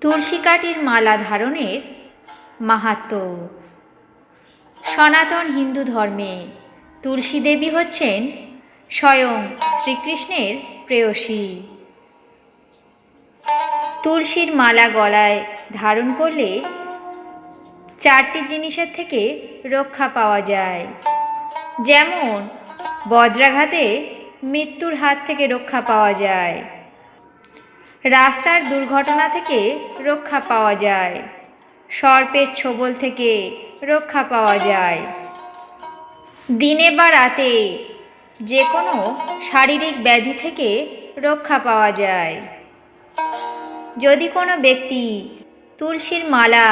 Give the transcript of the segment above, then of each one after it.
তুলসী কাঠির মালা ধারণের মাহাত্ম। সনাতন হিন্দু ধর্মে তুলসী দেবী হচ্ছেন স্বয়ং শ্রীকৃষ্ণের প্রেয়সী। তুলসীর মালা গলায় ধারণ করলে চারটি জিনিসের থেকে রক্ষা পাওয়া যায়। যেমন, বজ্রাঘাতে মৃত্যুর হাত থেকে রক্ষা পাওয়া যায়। রাস্তার দুর্ঘটনা থেকে রক্ষা পাওয়া যায়। সর্পের ছোবল থেকে রক্ষা পাওয়া যায়। দিনে বা রাতে যে কোনো শারীরিক ব্যাধি থেকে রক্ষা পাওয়া যায়। যদি কোনো ব্যক্তি তুলসীর মালা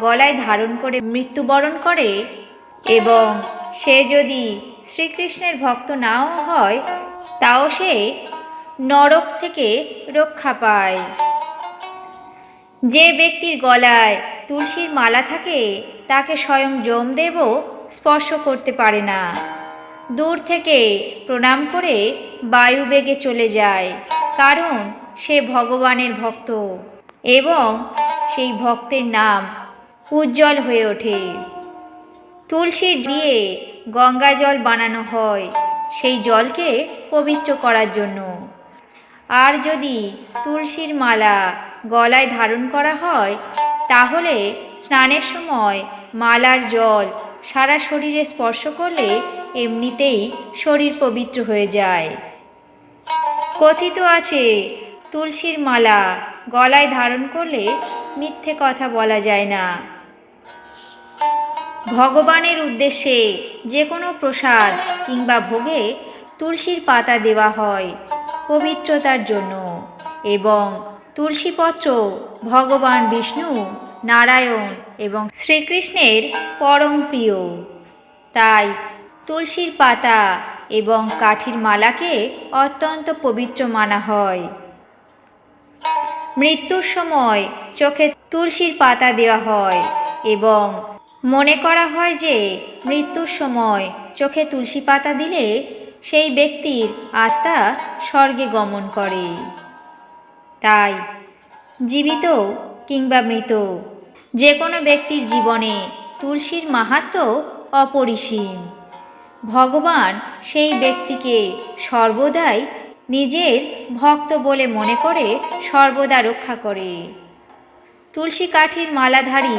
গলায় ধারণ করে মৃত্যুবরণ করে এবং সে যদি শ্রীকৃষ্ণের ভক্ত নাও হয়, তাও সে নরক থেকে রক্ষা পায়। যে ব্যক্তির গলায় তুলসীর মালা থাকে, তাকে স্বয়ং যমদেবও স্পর্শ করতে পারে না। দূর থেকে প্রণাম করে বায়ু বেগে চলে যায়, কারণ সে ভগবানের ভক্ত এবং সেই ভক্তের নাম উজ্জ্বল হয়ে ওঠে। তুলসী দিয়ে গঙ্গা জল বানানো হয় সেই জলকে পবিত্র করার জন্য। আর যদি তুলসীর মালা গলায় ধারণ করা হয়, তাহলে স্নানের সময় মালার জল সারা শরীরে স্পর্শ করলে এমনিতেই শরীর পবিত্র হয়ে যায়। কথিত আছে, তুলসীর মালা গলায় ধারণ করলে মিথ্যে কথা বলা যায় না। ভগবানের উদ্দেশ্যে যে কোনো প্রসাদ কিংবা ভোগে তুলসীর পাতা দেওয়া হয়। পবিত্রতার জন্য। এবং তুলসীপত্র, ভগবান বিষ্ণু, নারায়ণ এবং শ্রীকৃষ্ণের পরম প্রিয়। তাই তুলসীর পাতা এবং কাঠির মালাকে অত্যন্ত পবিত্র মানা হয়। মৃত্যুর সময় চোখে তুলসীর পাতা দেওয়া হয় এবং মনে করা হয় যে মৃত্যুর সময় চোখে তুলসী পাতা দিলে সেই ব্যক্তির আত্মা স্বর্গে গমন করে। তাই জীবিত কিংবা মৃত যে কোনো ব্যক্তির জীবনে তুলসীর মাহাত্ম অপরিসীম। ভগবান সেই ব্যক্তিকে সর্বদাই নিজের ভক্ত বলে মনে করে সর্বদা রক্ষা করে। তুলসী কাঠির মালাধারী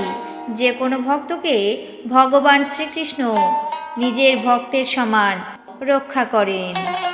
যে কোনো ভক্তকে ভগবান শ্রীকৃষ্ণ নিজের ভক্তের সমান রক্ষা করেন।